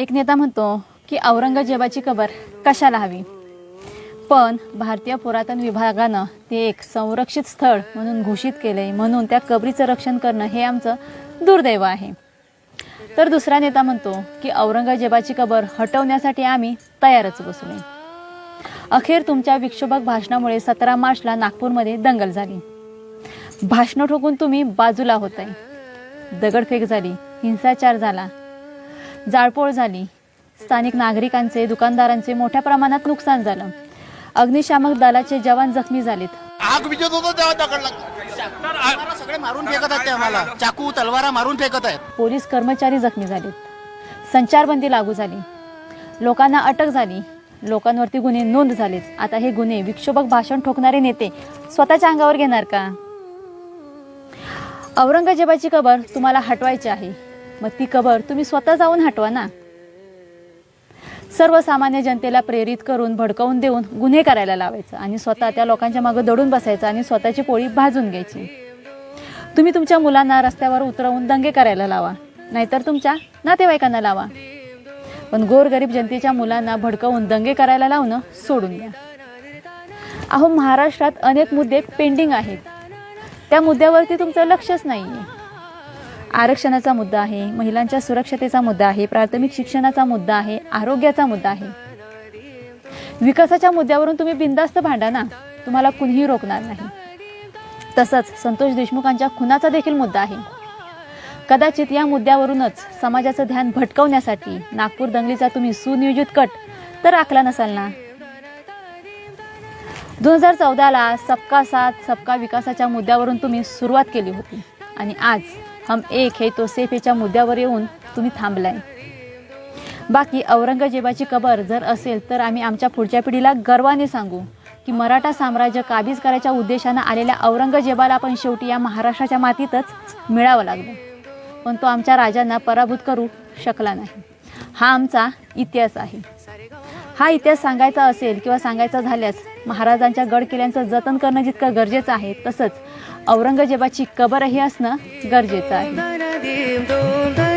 एक नेता म्हणतो की औरंगजेबाची कबर कशाला हवी? पण भारतीय पुरातन विभागानं ते एक संरक्षित स्थळ म्हणून घोषित केले म्हणून त्या कबरीचं रक्षण करणं हे आमचं दुर्दैव आहे. तर दुसरा नेता म्हणतो की औरंगजेबाची कबर हटवण्यासाठी आम्ही तयारच बसलोय. अखेर तुमच्या विक्षोभक भाषणामुळे सतरा मार्चला नागपूरमध्ये दंगल झाली. भाषणं ठोकून तुम्ही बाजूला होताय. दगडफेक झाली हिंसाचार झाला जाळपोळ झाली. स्थानिक नागरिकांचे दुकानदारांचे मोठ्या प्रमाणात नुकसान झालं. अग्निशामक दलाचे जवान जखमी झालेत. आग विजत होतो तेव्हा दगड लागला सगळे मारून फेकत आहेत ते आम्हाला. चाकू तलवारा मारून फेकत आहेत. पोलीस कर्मचारी जखमी झालेत. संचारबंदी लागू झाली. लोकांना अटक झाली. लोकांवरती गुन्हे नोंद झालेत. आता हे गुन्हे विक्षोभक भाषण ठोकणारे नेते स्वतःच्या अंगावर घेणार का? औरंगजेबाची कबर तुम्हाला हटवायची आहे. मग ती कबर तुम्ही स्वतः जाऊन हटवा ना. सर्वसामान्य जनतेला प्रेरित करून भडकवून देऊन गुन्हे करायला लावायचं आणि स्वतः त्या लोकांच्या मागे दडून बसायचं आणि स्वतःची पोळी भाजून घ्यायची. तुम्ही तुमच्या मुलांना रस्त्यावर उतरवून दंगे करायला लावा नाहीतर तुमच्या नातेवाईकांना लावा. पण गोरगरीब जनतेच्या मुलांना भडकवून दंगे करायला लावणं सोडून द्या. अहो महाराष्ट्रात अनेक मुद्दे पेंडिंग आहेत. त्या मुद्द्यावरती तुमचं लक्षच नाही आहे आरक्षणाचा मुद्दा आहे महिलांच्या सुरक्षतेचा मुद्दा आहे प्राथमिक शिक्षणाचा मुद्दा आहे आरोग्याचा मुद्दा आहे. विकासाच्या मुद्द्यावरून तुम्ही बिंदास्त भांडा ना तुम्हाला कुणीही रोखणार नाही. तसंच संतोष देशमुखांच्या खुनाचा देखील मुद्दा आहे. कदाचित या मुद्द्यावरूनच समाजाचं ध्यान भटकवण्यासाठी नागपूर दंगलीचा तुम्ही सुनियोजित कट तर आखला नसाल ना? दोन हजार चौदाला सबका साथ सबका विकासाच्या मुद्द्यावरून तुम्ही सुरुवात केली होती आणि आज हम एक हे तो सेफ याच्या मुद्द्यावर येऊन तुम्ही थांबलाय. बाकी औरंगजेबाची कबर जर असेल तर आम्ही आमच्या पुढच्या पिढीला गर्वाने सांगू की मराठा साम्राज्य काबीज करायच्या उद्देशानं आलेल्या औरंगजेबाला पण शेवटी या महाराष्ट्राच्या मातीतच मिळावं लागलं. पण तो आमच्या राजांना पराभूत करू शकला नाही. हा आमचा इतिहास आहे. हा इतिहास सांगायचा असेल किंवा सांगायचा झाल्यास महाराजांच्या गड किल्ल्यांचं जतन करणं जितकं गरजेचं आहे तसंच औरंगजेबाची कबरही असणं गरजेचं आहे.